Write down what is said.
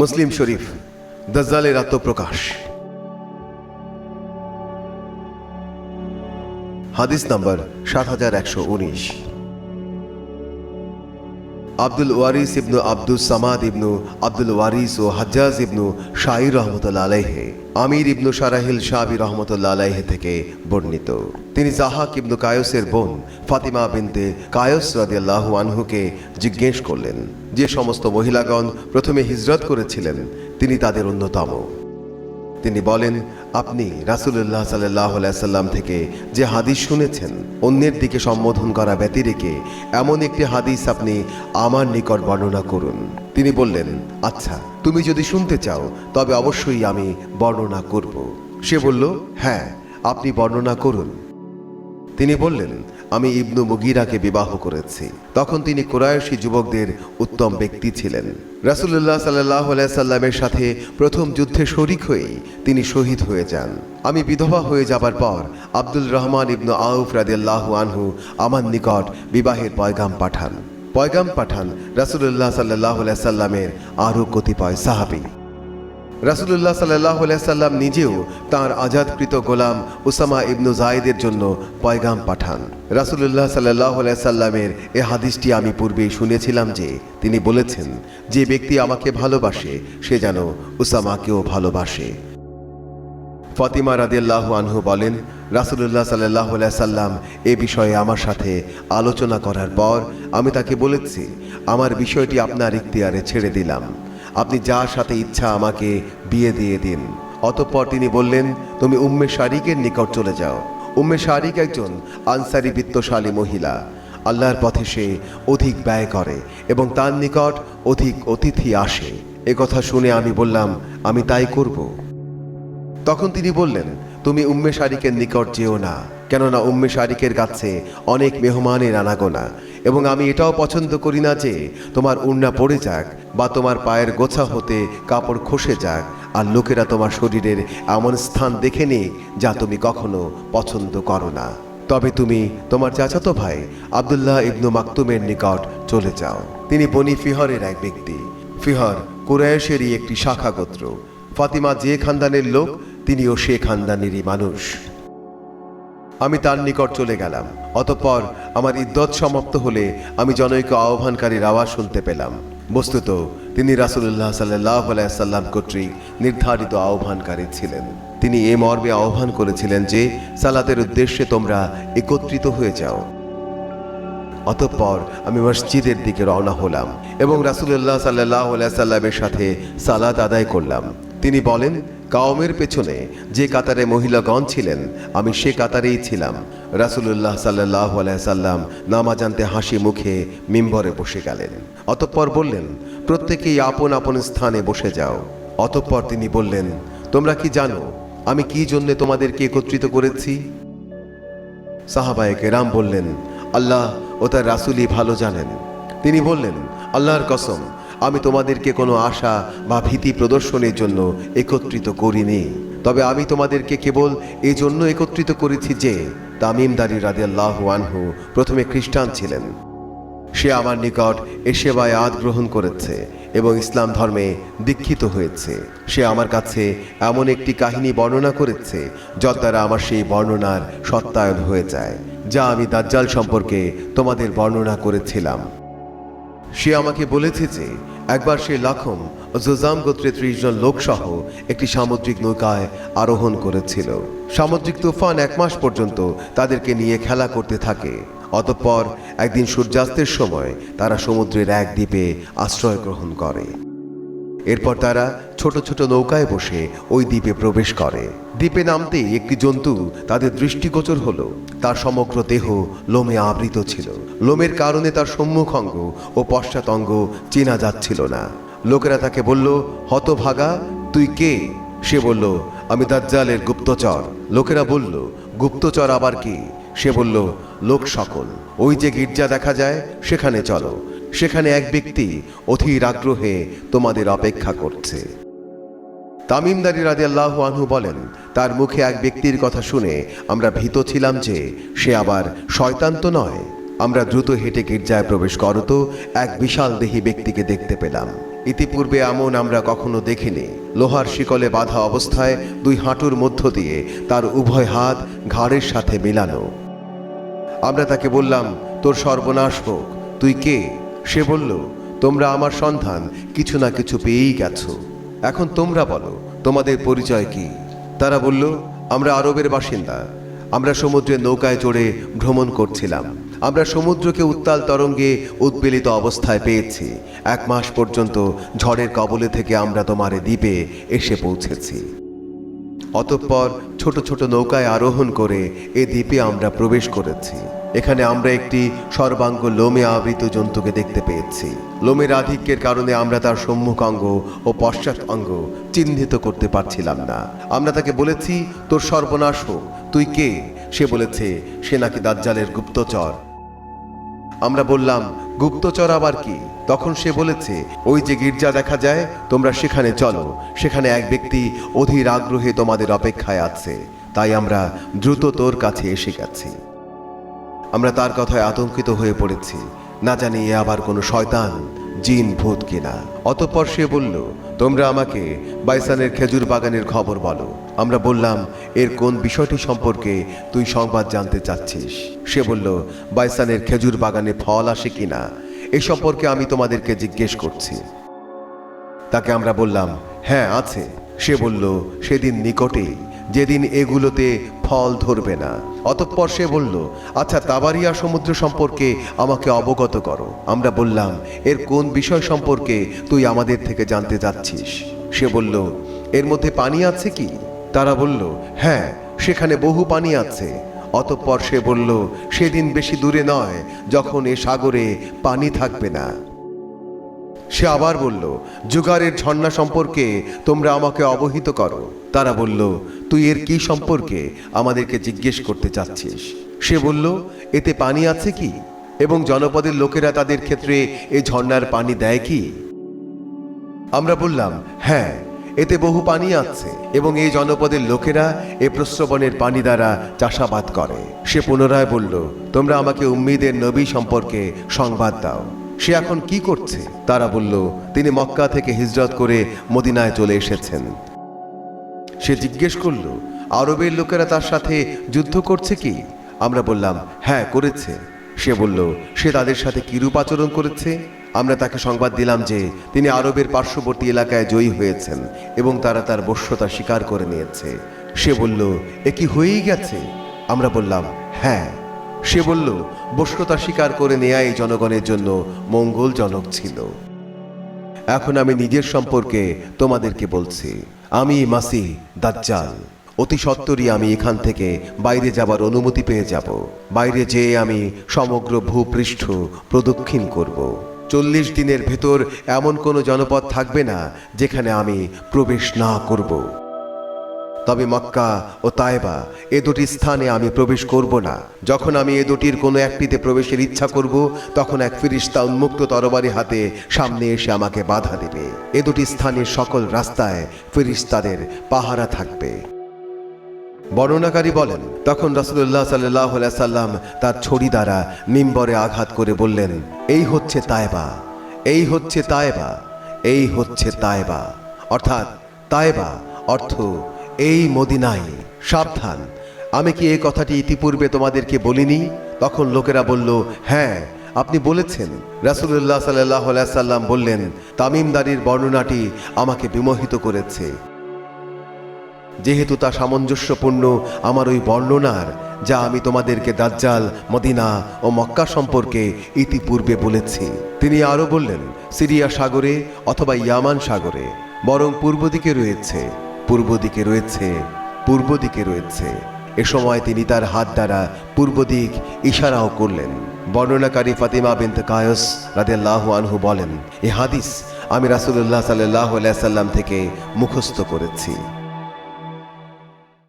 মুসলিম শরীফ দজ্জালের আত্মপ্রকাশ। হাদিস নাম্বার সাত হাজার একশো উনিশ। আব্দুল ওয়ারিস ইবনু আব্দুল সামাদ ইবনু আব্দুল ওয়ারিস ও হাজ্জাজ ইবনু শাহির রহমতুল্লা আলাইহে, আমির ইবনু সারাহিল শাহাবি রহমতুল্লা আলাইহে থেকে বর্ণিত। তিনি জাহাক ইবনু কায়সের বোন ফাতিমা বিনতে কায়স রাদিয়াল্লাহু আনহুকে জিজ্ঞেস করলেন, যে সমস্ত মহিলাগণ প্রথমে হিজরত করেছিলেন, তিনি তাদের অন্যতম? তিনি বলেন আপনি রাসুল্লাহ সাল্লাহ সাল্লাম থেকে যে হাদিস শুনেছেন, অন্যের দিকে সম্বোধন করা ব্যতিরেকে এমন একটি হাদিস আপনি আমার নিকট বর্ণনা করুন। তিনি বললেন আচ্ছা তুমি যদি শুনতে চাও, তবে অবশ্যই আমি বর্ণনা করব। সে বলল হ্যাঁ আপনি বর্ণনা করুন। তিনি বললেন, আমি ইবনু মুগিরাকে বিবাহ করেছি। তখন তিনি কোরআশি যুবকদের উত্তম ব্যক্তি ছিলেন। রাসুল্লাহ সাল্লাহ সাল্লামের সাথে প্রথম যুদ্ধে শরিক হয়েই তিনি শহীদ হয়ে যান। আমি বিধবা হয়ে যাবার পর আব্দুল রহমান ইবনু আউফ রাদিয়াল্লাহ আনহু আমার নিকট বিবাহের পয়গাম পাঠান। পয়গাম পাঠান রাসুল্লাহ সাল্লাহ সাল্লামের আরও কতিপয় সাহাবি। রাসুলুল্লাহ সাল্লাহ সাল্লাম নিজেও তার আজাদকৃত গোলাম ওসামা ইবনু জায়েদের জন্য পয়গাম পাঠান। রাসুলুল্লাহ সাল্লাহ সাল্লামের এ হাদিসটি আমি পূর্বেই শুনেছিলাম যে তিনি বলেছেন, যে ব্যক্তি আমাকে ভালোবাসে, সে যেন ওসামাকেও ভালোবাসে। ফাতিমা রাদিয়াল্লাহ আনহু বলেন, রাসুলুল্লাহ সাল্লাহ সাল্লাম এ বিষয়ে আমার সাথে আলোচনা করার পর আমি তাকে বলেছি, আমার বিষয়টি আপনার ইখতিয়ারে ছেড়ে দিলাম। আপনি যার সাথে ইচ্ছা আমাকে বিয়ে দিয়ে দিন। অতঃপর তিনি বললেন, তুমি উম্মে শারিকের নিকট চলে যাও। উম্মে শারিক একজন আনসারি বিত্তশালী মহিলা। আল্লাহর পথে সে অধিক ব্যয় করে এবং তার নিকট অধিক অতিথি আসে। এ কথা শুনে আমি বললাম, আমি তাই করব। তখন তিনি বললেন, তুমি উম্মে শারিকের নিকট যেও না, কেননা উম্মে শারিকের কাছে অনেক মেহমানের আনাগোনা। এবং আমি এটাও পছন্দ করি না যে তোমার উন্না পড়ে যাক বা তোমার পায়ের গোছা হতে কাপড় খসে যাক আর লোকেরা তোমার শরীরের এমন স্থান দেখে নিক যা তুমি কখনো পছন্দ করো না। তবে তুমি তোমার চাচাতো ভাই আবদুল্লাহ ইবনু মাকতুমের নিকট চলে যাও। তিনি বনি ফিহরের এক ব্যক্তি। ফিহর কুরায়েশেরই একটি শাখা গোত্র। ফাতিমা যে খানদানের লোক, তিনিও সে খানদানেরই মানুষ। আমি তার নিকট চলে গেলাম। অতঃপর আমার ইদ্যত সমাপ্ত হলে আমি জনৈক আহ্বানকারীর আওয়াজ শুনতে পেলাম। বস্তুত তিনি রাসুল্লাহ সাল্লাহ সাল্লাম কর্তৃক নির্ধারিত আহ্বানকারী ছিলেন। তিনি এ মর্মে আহ্বান করেছিলেন যে, সালাতের উদ্দেশ্যে তোমরা একত্রিত হয়ে যাও। অতঃপর আমি মসজিদের দিকে রওনা হলাম এবং রাসুল্লাহ সাল্লাহ সাল্লামের সাথে সালাদ আদায় করলাম। তিনি বলেন, কাওমের পেছনে যে কাতারে মহিলাগণ ছিলেন, আমি সে কাতারেই ছিলাম। রাসুলুল্লাহ সাল্লাহ সাল্লাম নামাজ আনতে হাসি মুখে মিম্বরে বসে গেলেন। অতঃপর বললেন, প্রত্যেকেই আপন আপন স্থানে বসে যাও। অতঃপর তিনি বললেন, তোমরা কি জানো, আমি কি জন্যে তোমাদেরকে একত্রিত করেছি? সাহাবায়ে রাম বললেন, আল্লাহ ও তার রাসুলই ভালো জানেন। তিনি বললেন, আল্লাহর কসম আমি তোমাদেরকে কোনো আশা বা ভীতি প্রদর্শনের জন্য একত্রিত করিনি। তবে আমি তোমাদেরকে কেবল এই জন্য একত্রিত করেছি যে তামিমদারি রাদিয়াল্লাহ আনহু প্রথমে খ্রিস্টান ছিলেন। সে আমার নিকট এ সেবায় আদ গ্রহণ করেছে এবং ইসলাম ধর্মে দীক্ষিত হয়েছে। সে আমার কাছে এমন একটি কাহিনী বর্ণনা করেছে যর দ্বারা আমার সেই বর্ণনার সত্যায়ন হয়ে যায়, যা আমি দাজ্জাল সম্পর্কে তোমাদের বর্ণনা করেছিলাম। সে আমাকে বলেছে যে, একবার সে লাখম জোজাম গোত্রে ত্রিশ জন লোকসহ একটি সামুদ্রিক নৌকায় আরোহণ করেছিল। সামুদ্রিক তুফান এক মাস পর্যন্ত তাদেরকে নিয়ে খেলা করতে থাকে। অতঃপর একদিন সূর্যাস্তের সময় তারা সমুদ্রের এক দ্বীপে আশ্রয় গ্রহণ করে। এরপর তারা ছোট ছোট নৌকায় বসে ওই দ্বীপে প্রবেশ করে। দ্বীপে নামতেই একটি জন্তু তাদের দৃষ্টিগোচর হলো। তার সমগ্র দেহ লোমে আবৃত ছিল। লোমের কারণে তার সম্মুখ অঙ্গ ও পশ্চাৎ অঙ্গ চেনা যাচ্ছিল না। লোকেরা তাকে বলল, হতভাগা, তুই কে? সে বলল, আমি দাজ্জালের গুপ্তচর। লোকেরা বলল, গুপ্তচর আবার কি? সে বলল, লোক সকল। ওই যে গির্জা দেখা যায়, সেখানে চলো। সেখানে এক ব্যক্তি অধীর আগ্রহে তোমাদের অপেক্ষা করছে। তামিমদারি রাজি আল্লাহ আনহু বলেন, তার মুখে এক ব্যক্তির কথা শুনে আমরা ভীত ছিলাম যে সে আবার শয়তান তো নয়। আমরা দ্রুত হেঁটে গির্জায় প্রবেশ করত এক বিশাল দেহী ব্যক্তিকে দেখতে পেলাম। ইতিপূর্বে এমন আমরা কখনো দেখিনি। লোহার শিকলে বাঁধা অবস্থায় দুই হাঁটুর মধ্য দিয়ে তার উভয় হাত ঘাড়ের সাথে মিলানো। আমরা তাকে বললাম, তোর সর্বনাশ হোক। তুই কে? সে বলল, তোমরা আমার সন্ধান, কিছু না কিছু পেয়েই গেছো। এখন তোমরা বলো, তোমাদের পরিচয় কি? তারা বলল, আমরা আরবের বাসিন্দা। আমরা সমুদ্রের নৌকায় চড়ে ভ্রমণ করছিলাম। আমরা সমুদ্রকে উত্তাল তরঙ্গে উদ্বেলিত অবস্থায় পেয়েছি। এক মাস পর্যন্ত ঝড়ের কবলে থেকে আমরা তোমার দ্বীপে এসে পৌঁছেছি। অতঃপর ছোট ছোট নৌকায় আরোহণ করে এ দ্বীপে আমরা প্রবেশ করেছি। এখানে আমরা একটি সর্বাঙ্গ লোমে আবৃত জন্তুকে দেখতে পেয়েছি। লোমের আধিক্যের কারণে আমরা তার সম্মুখ অঙ্গ ও পশ্চাৎ অঙ্গ চিহ্নিত করতে পারছিলাম না। আমরা তাকে বলেছি, তোর সর্বনাশ হোক। তুই কে? সে বলেছে, সে নাকি দাজ্জালের গুপ্তচর। আমরা বললাম, গুপ্তচর আবার কি? তখন সে বলেছে, ওই যে গির্জা দেখা যায়, তোমরা সেখানে চলো। সেখানে এক ব্যক্তি অধীর আগ্রহে তোমাদের অপেক্ষায় আছে। তাই আমরা দ্রুত তোর কাছে এসে গেছি। আমরা তার কথায় আতঙ্কিত হয়ে পড়েছি। না জানি এ আবার কোনো শয়তান, জিন, ভূত কিনা। অতঃপর সে বলল, তোমরা আমাকে বাইসানের খেজুর বাগানের খবর বলো। আমরা বললাম, এর কোন বিষয়টি সম্পর্কে তুই সংবাদ জানতে চাচ্ছিস? সে বলল, বাইসানের খেজুর বাগানে ফল আসে কিনা? এ সম্পর্কে আমি তোমাদেরকে জিজ্ঞেস করছি। তাকে আমরা বললাম হ্যাঁ আছে। সে বলল, সেদিন নিকটেই। যেদিন এগুলোতে ফল ধরবে না। অতঃপর সে বলল আচ্ছা তাবারিয়া সমুদ্র সম্পর্কে আমাকে অবগত করো। আমরা বললাম, এর কোন বিষয় সম্পর্কে তুই আমাদের থেকে জানতে যাচ্ছিস? সে বলল, এর মধ্যে পানি আছে কি? তারা বলল হ্যাঁ সেখানে বহু পানি আছে। অতঃপর সে বলল, সেদিন বেশি দূরে নয়, যখন এ সাগরে পানি থাকবে না। সে আবার বলল, জুগারের ঝর্ণা সম্পর্কে তোমরা আমাকে অবহিত করো। তারা বলল, তুই এর কি সম্পর্কে আমাদেরকে জিজ্ঞেস করতে চাচ্ছিস? সে বলল, এতে পানি আছে কি? এবং জনপদের লোকেরা তাদের ক্ষেত্রে এ ঝর্ণার পানি দেয় কি? আমরা বললাম হ্যাঁ এতে বহু পানি আছে এবং এই জনপদের লোকেরা এ প্রস্রবণের পানি দ্বারা চাষাবাদ করে। সে পুনরায় বলল, তোমরা আমাকে উম্মিদের নবী সম্পর্কে সংবাদ দাও। সে এখন কি করছে? তারা বলল, তিনি মক্কা থেকে হিজরত করে মদিনায় চলে এসেছেন। সে জিজ্ঞেস করল, আরবের লোকেরা তার সাথে যুদ্ধ করছে কি? আমরা বললাম হ্যাঁ করেছে। সে বলল, সে তাদের সাথে কিরূপ আচরণ করেছে? আমরা তাকে সংবাদ দিলাম যে তিনি আরবের পার্শ্ববর্তী এলাকায় জয়ী হয়েছেন এবং তারা তার বশ্যতা স্বীকার করে নিয়েছে। সে বলল, এ কি হয়েই গেছে? আমরা বললাম হ্যাঁ। সে বলল বশ্যতা স্বীকার করে নেয়াই জনগণের জন্য মঙ্গলজনক ছিল। এখন আমি নিজের সম্পর্কে তোমাদেরকে বলছি। আমি মাসি দাজ্জাল। অতি সত্তরই আমি এখান থেকে বাইরে যাবার অনুমতি পেয়ে যাব। বাইরে যেয়ে আমি সমগ্র ভূপৃষ্ঠ প্রদক্ষিণ করব। চল্লিশ দিনের ভেতর এমন কোনো জনপদ থাকবে না যেখানে আমি প্রবেশ না করব। তবে মক্কা ও তায়েবা এ দুটি স্থানে আমি প্রবেশ করব না। যখন আমি এ দুটির কোনো একটিতে প্রবেশের ইচ্ছা করব, তখন এক ফিরিস্তা উন্মুক্ত তরবারি হাতে সামনে এসে আমাকে বাধা দেবে। এ দুটি স্থানের সকল রাস্তায় ফিরিস্তাদের পাহারা থাকবে। বর্ণনাকারী বলেন, তখন রসুল্লাহ সাল্লাহ সাল্লাম তার ছড়ি দ্বারা মিম্বরে আঘাত করে বললেন, এই হচ্ছে তায়েবা, এই হচ্ছে তায়েবা, এই হচ্ছে তায়েবা। অর্থাৎ, তায়েবা অর্থ এই মদিনায়, সাবধান। আমি কি এই কথাটি ইতিপূর্বে তোমাদেরকে বলিনি? তখন লোকেরা বলল হ্যাঁ আপনি বলেছেন। রাসুল্লাহ সাল্লাহ সাল্লাম বললেন, তামিমদারির বর্ণনাটি আমাকে বিমোহিত করেছে। যেহেতু তা সামঞ্জস্যপূর্ণ, আমার ওই বর্ণনার যা আমি তোমাদেরকে দাজ্জাল, মদিনা ও মক্কা সম্পর্কে ইতিপূর্বে বলেছি। তিনি আরও বললেন, সিরিয়া সাগরে অথবা ইয়ামান সাগরে, বরং পূর্ব দিকে রয়েছে। পূর্ব দিকে রয়েছে, পূর্ব দিকে রয়েছে। এ সময় তিনি তার হাত দ্বারা পূর্ব দিক ইশারাও করলেন। বর্ণনাকারী ফাতিমা বিনতে কায়স রাদিয়াল্লাহ আনহু বলেন, এ হাদিস আমি রাসুল্লাহ সাল্লাহ আলাইসাল্লাম থেকে মুখস্থ করেছি।